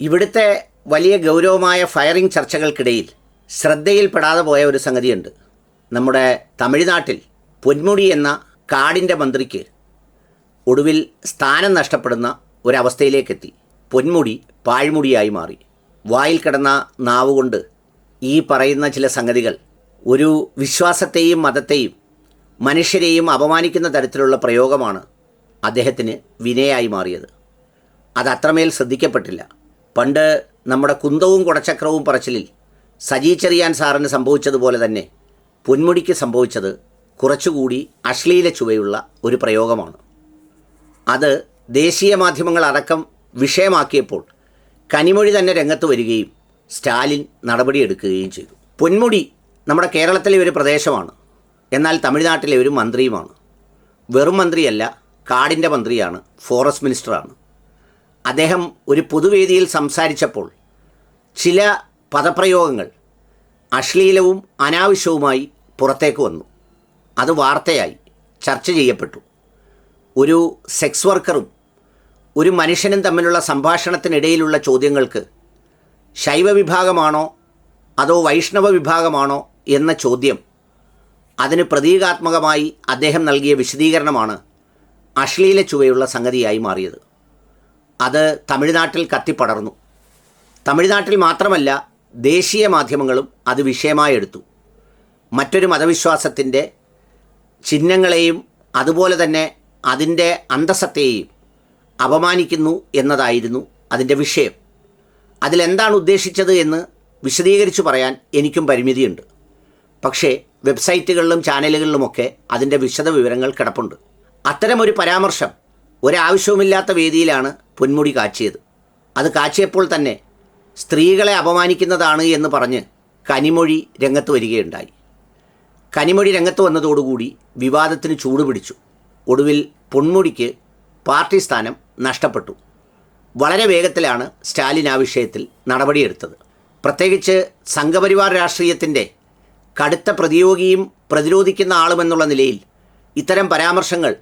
ഇവിടുത്തെ വലിയ ഗൗരവമായ ഫയറിംഗ് ചർച്ചകൾക്കിടയിൽ ശ്രദ്ധയിൽപ്പെടാതെ പോയ ഒരു സംഗതിയുണ്ട്. നമ്മുടെ തമിഴ്നാട്ടിൽ പൊന്മുടി എന്ന കാടിന്റെ മന്ത്രിക്ക് ഒടുവിൽ സ്ഥാനം നഷ്ടപ്പെടുന്ന ഒരവസ്ഥയിലേക്കെത്തി. പൊന്മുടി പാഴ്മുടിയായി മാറി. വായിൽ കിടന്ന നാവുകൊണ്ട് ഈ പറയുന്ന ചില സംഗതികൾ ഒരു വിശ്വാസത്തെയും മതത്തെയും മനുഷ്യരെയും അപമാനിക്കുന്ന തരത്തിലുള്ള പ്രയോഗമാണ് അദ്ദേഹത്തിന് വിനയായി മാറിയത്. അത് അത്രമേൽ ശ്രദ്ധിക്കപ്പെട്ടില്ല. പണ്ട് നമ്മുടെ കുന്തവും കുടച്ചക്രവും പറച്ചിലിൽ സജി ചെറിയാൻ സാറിന് സംഭവിച്ചതുപോലെ തന്നെ പൊന്മുടിക്ക് സംഭവിച്ചത് കുറച്ചുകൂടി അശ്ലീല ചുവയുള്ള ഒരു പ്രയോഗമാണ്. അത് ദേശീയ മാധ്യമങ്ങൾ അടക്കം വിഷയമാക്കിയപ്പോൾ കനിമൊഴി തന്നെ രംഗത്ത് വരികയും സ്റ്റാലിൻ നടപടിയെടുക്കുകയും ചെയ്തു. പൊന്മുടി നമ്മുടെ കേരളത്തിലെ ഒരു പ്രദേശമാണ്. എന്നാൽ തമിഴ്നാട്ടിലെ ഒരു മന്ത്രിയുമാണ്. വെറും മന്ത്രിയല്ല കാടിന്റെ മന്ത്രിയാണ് ഫോറസ്റ്റ് മിനിസ്റ്ററാണ്. അദ്ദേഹം ഒരു പൊതുവേദിയിൽ സംസാരിച്ചപ്പോൾ ചില പദപ്രയോഗങ്ങൾ അശ്ലീലവും അനാവശ്യവുമായി പുറത്തേക്ക് വന്നു. അത് വാർത്തയായി ചർച്ച ചെയ്യപ്പെട്ടു. ഒരു സെക്സ് വർക്കറും ഒരു മനുഷ്യനും തമ്മിലുള്ള സംഭാഷണത്തിനിടയിലുള്ള ചോദ്യങ്ങൾക്ക് ശൈവ വിഭാഗമാണോ അതോ വൈഷ്ണവ വിഭാഗമാണോ എന്ന ചോദ്യം അതിന് പ്രതീകാത്മകമായി അദ്ദേഹം നൽകിയ വിശദീകരണമാണ് അശ്ലീല ചുവയുള്ള സംഗതിയായി മാറിയത്. അത് തമിഴ്നാട്ടിൽ കത്തിപ്പടർന്നു. തമിഴ്നാട്ടിൽ മാത്രമല്ല ദേശീയ മാധ്യമങ്ങളും അത് വിഷയമായി എടുത്തു. മറ്റൊരു മതവിശ്വാസത്തിന്റെ ചിഹ്നങ്ങളെയും അതുപോലെ തന്നെ അതിന്റെ അന്തസത്തെയും അപമാനിക്കുന്നു എന്നതായിരുന്നു അതിന്റെ വിഷയം. അതിലെന്താണ് ഉദ്ദേശിച്ചത് എന്ന് വിശദീകരിച്ചു പറയാൻ എനിക്കും പരിമിതിയുണ്ട്. പക്ഷേ വെബ്സൈറ്റുകളിലും ചാനലുകളിലുമൊക്കെ അതിന്റെ വിശദ വിവരങ്ങൾ കിടപ്പുണ്ട്. അത്തരമൊരു പരാമർശം ഒരാവശ്യവുമില്ലാത്ത വേദിയിലാണ് പൊന്മുടി കാച്ചിയത്. അത് കാച്ചിയപ്പോൾ തന്നെ സ്ത്രീകളെ അപമാനിക്കുന്നതാണ് എന്ന് പറഞ്ഞ് കനിമൊഴി രംഗത്ത് വരികയുണ്ടായി. കനിമൊഴി രംഗത്ത് വന്നതോടുകൂടി വിവാദത്തിന് ചൂടുപിടിച്ചു ഒടുവിൽ പൊന്മുടിക്ക് പാർട്ടി സ്ഥാനം നഷ്ടപ്പെട്ടു. വളരെ വേഗത്തിലാണ് സ്റ്റാലിൻ ആ വിഷയത്തിൽ നടപടിയെടുത്തത്. പ്രത്യേകിച്ച് സംഘപരിവാർ രാഷ്ട്രീയത്തിന്റെ കടുത്ത പ്രതിയോഗിയും പ്രതിരോധിക്കുന്ന ആളുമെന്നുള്ള നിലയിൽ ഇത്തരം പരാമർശങ്ങൾ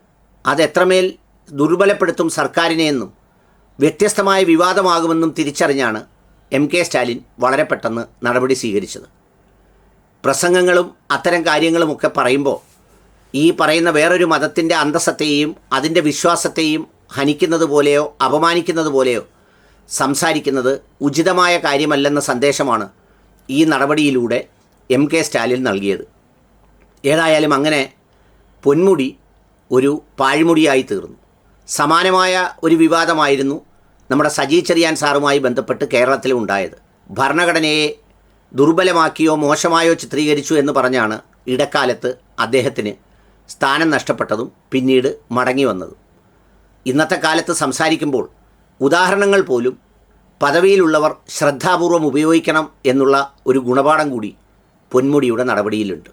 അതെത്രമേൽ ദുർബലപ്പെടുത്തും സർക്കാരിനെയെന്നും വ്യത്യസ്തമായ വിവാദമാകുമെന്നും തിരിച്ചറിഞ്ഞാണ് എം കെ സ്റ്റാലിൻ വളരെ പെട്ടെന്ന് നടപടി സ്വീകരിച്ചത്. പ്രസംഗങ്ങളും അത്തരം കാര്യങ്ങളുമൊക്കെ പറയുമ്പോൾ ഈ പറയുന്ന വേറൊരു മതത്തിന്റെ അന്തസ്സത്തെയും അതിന്റെ വിശ്വാസത്തെയും ഹനിക്കുന്നത് പോലെയോ അപമാനിക്കുന്നത് പോലെയോ സംസാരിക്കുന്നത് ഉചിതമായ കാര്യമല്ലെന്ന സന്ദേശമാണ് ഈ നടപടിയിലൂടെ എം കെ സ്റ്റാലിൻ നൽകിയത്. ഏതായാലും അങ്ങനെ പൊന്മുടി ഒരു പാഴ്മുടിയായി തീർന്നു. സമാനമായ ഒരു വിവാദമായിരുന്നു നമ്മുടെ സജി ചെറിയാൻ സാറുമായി ബന്ധപ്പെട്ട് കേരളത്തിൽ ഉണ്ടായത്. ഭരണഘടനയെ ദുർബലമാക്കിയോ മോശമായോ ചിത്രീകരിച്ചു എന്ന് പറഞ്ഞാണ് ഇടക്കാലത്ത് അദ്ദേഹത്തിന് സ്ഥാനം നഷ്ടപ്പെട്ടതും പിന്നീട് മടങ്ങി വന്നതും. ഇന്നത്തെ കാലത്ത് സംസാരിക്കുമ്പോൾ ഉദാഹരണങ്ങൾ പോലും പദവിയിലുള്ളവർ ശ്രദ്ധാപൂർവം ഉപയോഗിക്കണം എന്നുള്ള ഒരു ഗുണപാഠം കൂടി പൊന്മുടിയുടെ നടപടിയിലുണ്ട്.